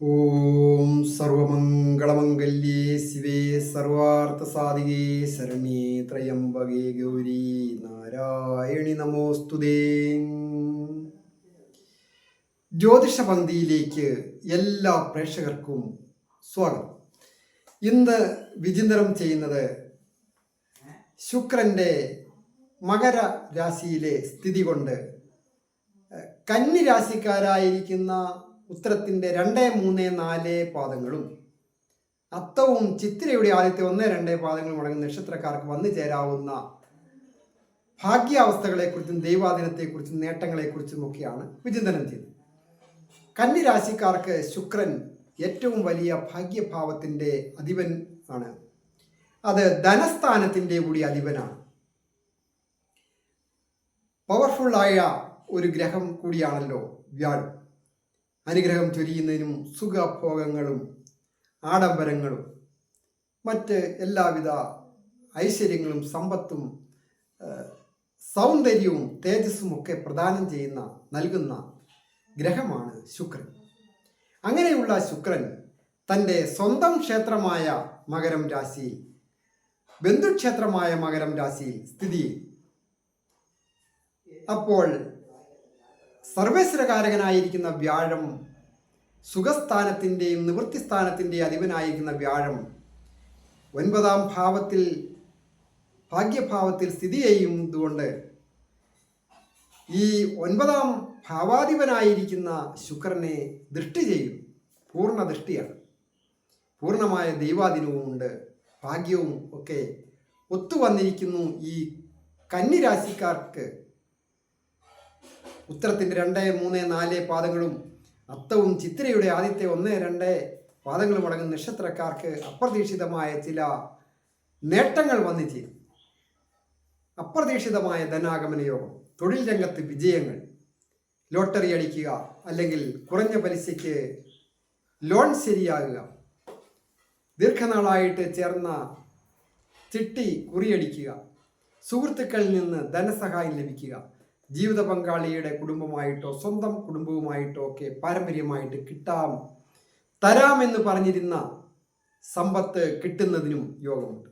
ഓം സർവമംഗളമംഗല്യേ ശിവേ സർവാർത്ഥസാധികേ ശരണേ ത്രയംബകേ ഗൗരി നാരായണി നമോസ്തുതേ ജ്യോതിഷ പന്തിയിലേക്ക് എല്ലാ പ്രേക്ഷകർക്കും സ്വാഗതം. ഇന്ന് വിചിന്തനം ചെയ്യുന്നത് ശുക്രന്റെ മകര രാശിയിലെ സ്ഥിതി കൊണ്ട് കന്നി രാശിക്കാരായിരിക്കുന്ന ഉത്തരത്തിന്റെ രണ്ട് മൂന്ന് നാല് പാദങ്ങളും. അത്തവും ചിത്തിരയുടെ ആദ്യത്തെ ഒന്ന് രണ്ട് പാദങ്ങളും അടങ്ങുന്ന നക്ഷത്രക്കാർക്ക് വന്നു ചേരാവുന്ന ഭാഗ്യാവസ്ഥകളെക്കുറിച്ചും ദൈവാധീനത്തെക്കുറിച്ചും നേട്ടങ്ങളെക്കുറിച്ചും ഒക്കെയാണ് വിചിന്തനം ചെയ്തത് കന്നിരാശിക്കാർക്ക് ശുക്രൻ ഏറ്റവും വലിയ ഭാഗ്യഭാവത്തിന്റെ അധിപൻ ആണ്. അത് ധനസ്ഥാനത്തിന്റെ കൂടി അധിപനാണ്. പവർഫുള്ളായ ഒരു ഗ്രഹം കൂടിയാണല്ലോ വ്യാഴം. അനുഗ്രഹം ചൊരിയുന്നതിനും സുഖഭോഗങ്ങളും ആഡംബരങ്ങളും മറ്റ് എല്ലാവിധ ഐശ്വര്യങ്ങളും സമ്പത്തും സൗന്ദര്യവും തേജസ്സും ഒക്കെ പ്രദാനം ചെയ്യുന്ന നൽകുന്ന ഗ്രഹമാണ് ശുക്രൻ. അങ്ങനെയുള്ള ശുക്രൻ തന്റെ സ്വന്തം ക്ഷേത്രമായ മകരം രാശിയിൽ ബന്ധുക്ഷേത്രമായ മകരം രാശിയിൽ സ്ഥിതി അപ്പോൾ സർവേശ്വരകാരകനായിരിക്കുന്ന വ്യാഴം സുഖസ്ഥാനത്തിന്റെയും നിവൃത്തിസ്ഥാനത്തിന്റെയും അധിപനായിരിക്കുന്ന വ്യാഴം ഒൻപതാം ഭാവത്തിൽ ഭാഗ്യഭാവത്തിൽ സ്ഥിതി ചെയ്യുന്നതുകൊണ്ട് ഈ ഒൻപതാം ഭാവാധിപനായിരിക്കുന്ന ശുക്രനെ ദൃഷ്ടി ചെയ്യും. പൂർണ ദൃഷ്ടിയാണ്. പൂർണമായ ദൈവാധീനവുമുണ്ട് ഭാഗ്യവും ഒക്കെ ഒത്തുവന്നിരിക്കുന്നു ഈ കന്നിരാശിക്കാർക്ക്. ഉത്തരത്തിന്റെ രണ്ട് മൂന്ന് നാല് പാദങ്ങളും അത്തവും ചിത്രയുടെ ആദ്യത്തെ ഒന്ന് രണ്ട് പാദങ്ങളും അടങ്ങുന്ന നക്ഷത്രക്കാർക്ക് അപ്രതീക്ഷിതമായ ചില നേട്ടങ്ങൾ വന്നു അപ്രതീക്ഷിതമായ ധനാഗമന യോഗം തൊഴിൽ രംഗത്ത് വിജയങ്ങൾ ലോട്ടറി അടിക്കുക അല്ലെങ്കിൽ കുറഞ്ഞ പലിശയ്ക്ക് ലോൺ ശരിയാകുക. ദീർഘനാളായിട്ട് ചേർന്ന ചിട്ടി കുറിയടിക്കുക. സുഹൃത്തുക്കളിൽ നിന്ന് ധനസഹായം ലഭിക്കുക. ജീവിത പങ്കാളിയുടെ കുടുംബമായിട്ടോ സ്വന്തം കുടുംബവുമായിട്ടോ ഒക്കെ പാരമ്പര്യമായിട്ട് കിട്ടാം. തരാമെന്ന് പറഞ്ഞിരുന്ന സമ്പത്ത് കിട്ടുന്നതിനും യോഗമുണ്ട്.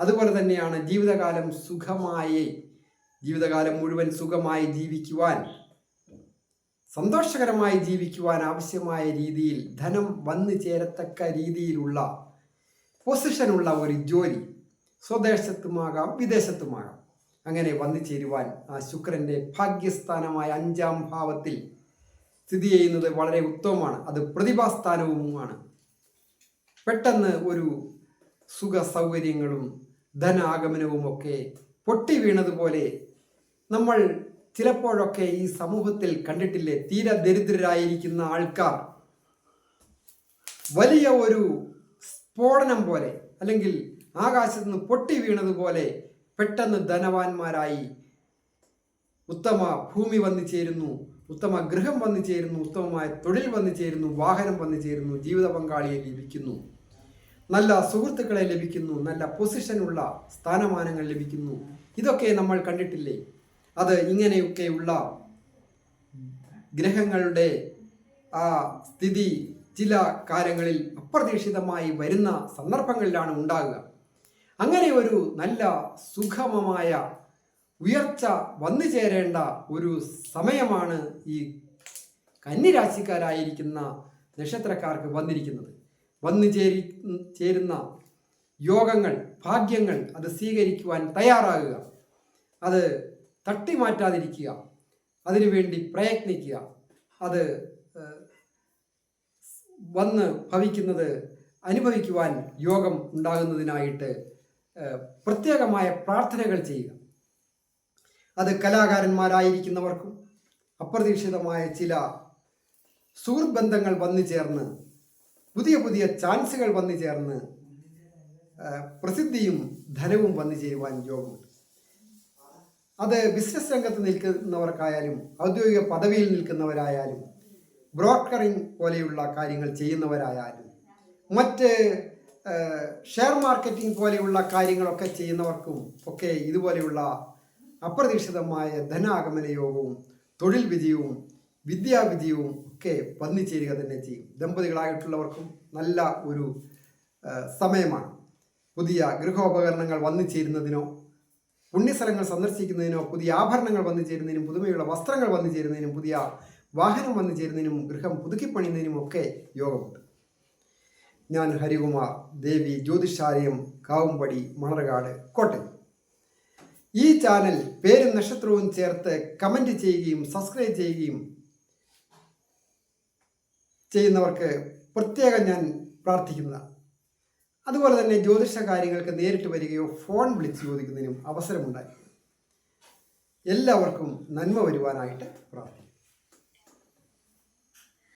അതുപോലെ തന്നെയാണ് ജീവിതകാലം സുഖമായി ജീവിതകാലം മുഴുവൻ സുഖമായി ജീവിക്കുവാൻ സന്തോഷകരമായി ജീവിക്കുവാൻ ആവശ്യമായ രീതിയിൽ ധനം വന്നു ചേരത്തക്ക രീതിയിലുള്ള പൊസിഷനുള്ള ഒരു ജോലി സ്വദേശത്തുമാകാം വിദേശത്തുമാകാം. അങ്ങനെ വന്നു ചേരുവാൻ ആ ശുക്രന്റെ ഭാഗ്യസ്ഥാനമായ അഞ്ചാം ഭാവത്തിൽ സ്ഥിതി ചെയ്യുന്നത് വളരെ ഉത്തമമാണ്. അത് പ്രതിഭാസ്ഥാനവുമാണ്. പെട്ടെന്ന് ഒരു സുഖ സൗകര്യങ്ങളും ധനാഗമനവും ഒക്കെ പൊട്ടി വീണതുപോലെ നമ്മൾ ചിലപ്പോഴൊക്കെ ഈ സമൂഹത്തിൽ കണ്ടിട്ടില്ലേ? തീരെ ദരിദ്രരായിരിക്കുന്ന ആൾക്കാർ. വലിയ ഒരു സ്ഫോടനം പോലെ അല്ലെങ്കിൽ ആകാശത്ത് നിന്ന് പൊട്ടി വീണതുപോലെ പെട്ടെന്ന് ധനവാന്മാരായി ഉത്തമ ഭൂമി വന്നു ചേരുന്നു ഉത്തമ ഗൃഹം വന്നു ചേരുന്നു ഉത്തമമായ തൊഴിൽ വന്നു ചേരുന്നു വാഹനം വന്നു ചേരുന്നു ജീവിത പങ്കാളിയെ ലഭിക്കുന്നു. നല്ല സുഹൃത്തുക്കളെ ലഭിക്കുന്നു നല്ല പൊസിഷനുള്ള സ്ഥാനമാനങ്ങൾ ലഭിക്കുന്നു. ഇതൊക്കെ നമ്മൾ കണ്ടിട്ടില്ലേ? അത് ഇങ്ങനെയൊക്കെയുള്ള ഗ്രഹങ്ങളുടെ ആ സ്ഥിതി ചില കാര്യങ്ങളിൽ അപ്രതീക്ഷിതമായി വരുന്ന സന്ദർഭങ്ങളിലാണ് ഉണ്ടാകുക. അങ്ങനെ ഒരു നല്ല സുഖമമായ ഉയർച്ച വന്നു ചേരേണ്ട ഒരു സമയമാണ് ഈ കന്നിരാശിക്കാരായിരിക്കുന്ന നക്ഷത്രക്കാർക്ക് വന്നിരിക്കുന്നത്. വന്നു ചേരി ചേരുന്ന യോഗങ്ങൾ ഭാഗ്യങ്ങൾ അത് സ്വീകരിക്കുവാൻ തയ്യാറാകുക. അത് തട്ടിമാറ്റാതിരിക്കുക. അതിനുവേണ്ടി പ്രയത്നിക്കുക. അത് വന്ന് ഭവിക്കുന്നത് അനുഭവിക്കുവാൻ യോഗം ഉണ്ടാകുന്നതിനായിട്ട് പ്രത്യേകമായ പ്രാർത്ഥനകൾ ചെയ്യുക. അത് കലാകാരന്മാരായിരിക്കുന്നവർക്കും അപ്രതീക്ഷിതമായ ചില സുഹൃത്ത് ബന്ധങ്ങൾ വന്നു ചേർന്ന് പുതിയ പുതിയ ചാൻസുകൾ വന്നു ചേർന്ന് പ്രസിദ്ധിയും ധനവും വന്നു ചേരുവാൻ യോഗമുണ്ട്. അത് ബിസിനസ് രംഗത്ത് നിൽക്കുന്നവർക്കായാലും ഔദ്യോഗിക പദവിയിൽ നിൽക്കുന്നവരായാലും ബ്രോക്കറിംഗ് പോലെയുള്ള കാര്യങ്ങൾ ചെയ്യുന്നവരായാലും മറ്റ് ഷെയർ മാർക്കറ്റിംഗ് പോലെയുള്ള കാര്യങ്ങളൊക്കെ ചെയ്യുന്നവർക്കും ഒക്കെ ഇതുപോലെയുള്ള അപ്രതീക്ഷിതമായ ധനാഗമന യോഗവും തൊഴിൽ വിജയവും വിദ്യാവിജയവും ഒക്കെ വന്നു ചേരുക തന്നെ ചെയ്യും. ദമ്പതികളായിട്ടുള്ളവർക്കും നല്ല ഒരു സമയമാണ്. പുതിയ ഗൃഹോപകരണങ്ങൾ വന്നു ചേരുന്നതിനോ പുണ്യസ്ഥലങ്ങൾ സന്ദർശിക്കുന്നതിനോ പുതിയ ആഭരണങ്ങൾ വന്നു ചേരുന്നതിനും പുതുമയുള്ള വസ്ത്രങ്ങൾ വന്നു ചേരുന്നതിനും പുതിയ വാഹനം വന്നു ചേരുന്നതിനും ഗൃഹം പുതുക്കിപ്പണിയുന്നതിനും ഒക്കെ യോഗമുണ്ട്. ഞാൻ ഹരികുമാർ ദേവി ജ്യോതിഷാലയം കാവുംപടി മണർകാട് കോട്ടയം. ഈ ചാനൽ പേരും നക്ഷത്രവും ചേർത്ത് കമന്റ് ചെയ്യുകയും സബ്സ്ക്രൈബ് ചെയ്യുകയും ചെയ്യുന്നവർക്ക് പ്രത്യേകം ഞാൻ പ്രാർത്ഥിക്കുന്നതാണ്. അതുപോലെ തന്നെ ജ്യോതിഷ കാര്യങ്ങൾക്ക് നേരിട്ട് വരികയോ ഫോൺ വിളിച്ച് ചോദിക്കുന്നതിനും അവസരമുണ്ടായി എല്ലാവർക്കും നന്മ വരുവാനായിട്ട് പ്രാർത്ഥിക്കുന്നു.